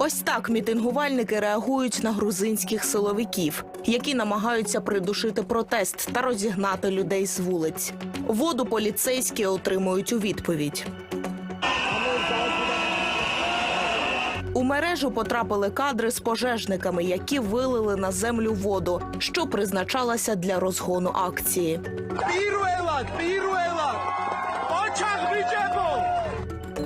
Ось так мітингувальники реагують на грузинських силовиків, які намагаються придушити протест та розігнати людей з вулиць. Воду поліцейські отримують у відповідь. У мережу потрапили кадри з пожежниками, які вилили на землю воду, що призначалася для розгону акції. Піруела! Піруела! Очах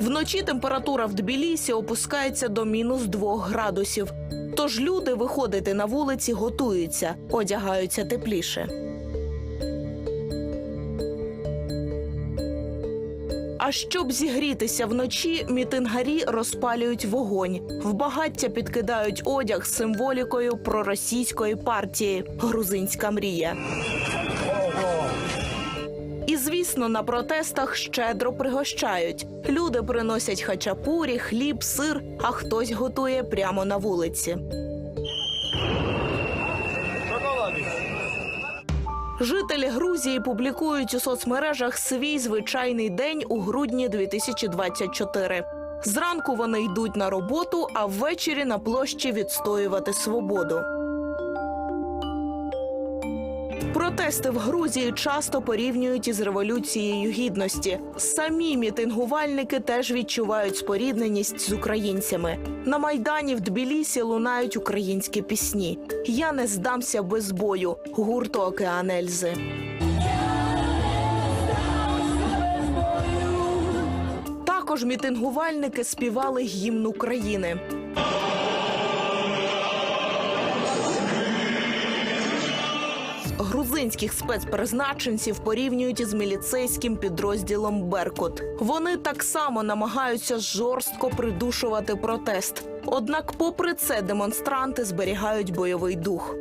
Вночі температура в Тбілісі опускається до мінус 2 градусів. Тож люди виходити на вулиці готуються, одягаються тепліше. А щоб зігрітися вночі, мітингарі розпалюють вогонь. В багаття підкидають одяг з символікою проросійської партії Грузинська мрія. Звісно, на протестах щедро пригощають. Люди приносять хачапурі, хліб, сир, а хтось готує прямо на вулиці. Жителі Грузії публікують у соцмережах свій звичайний день у грудні 2024. Зранку вони йдуть на роботу, а ввечері на площі відстоювати свободу. Протести в Грузії часто порівнюють із революцією гідності. Самі мітингувальники теж відчувають спорідненість з українцями. На майдані в Тбілісі лунають українські пісні. Я не здамся без бою. Гурту Океан Ельзи. Також мітингувальники співали гімн України. Грузинських спецпризначенців порівнюють із міліцейським підрозділом Беркут. Вони так само намагаються жорстко придушувати протест. Однак, попри це, демонстранти зберігають бойовий дух.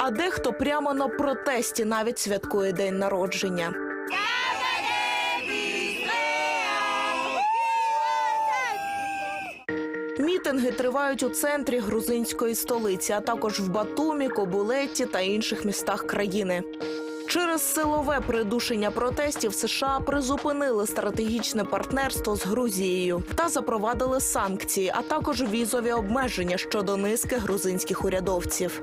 А дехто прямо на протесті навіть святкує день народження. Мітинги тривають у центрі грузинської столиці, а також в Батумі, Кобулетті та інших містах країни. Через силове придушення протестів США призупинили стратегічне партнерство з Грузією та запровадили санкції, а також візові обмеження щодо низки грузинських урядовців.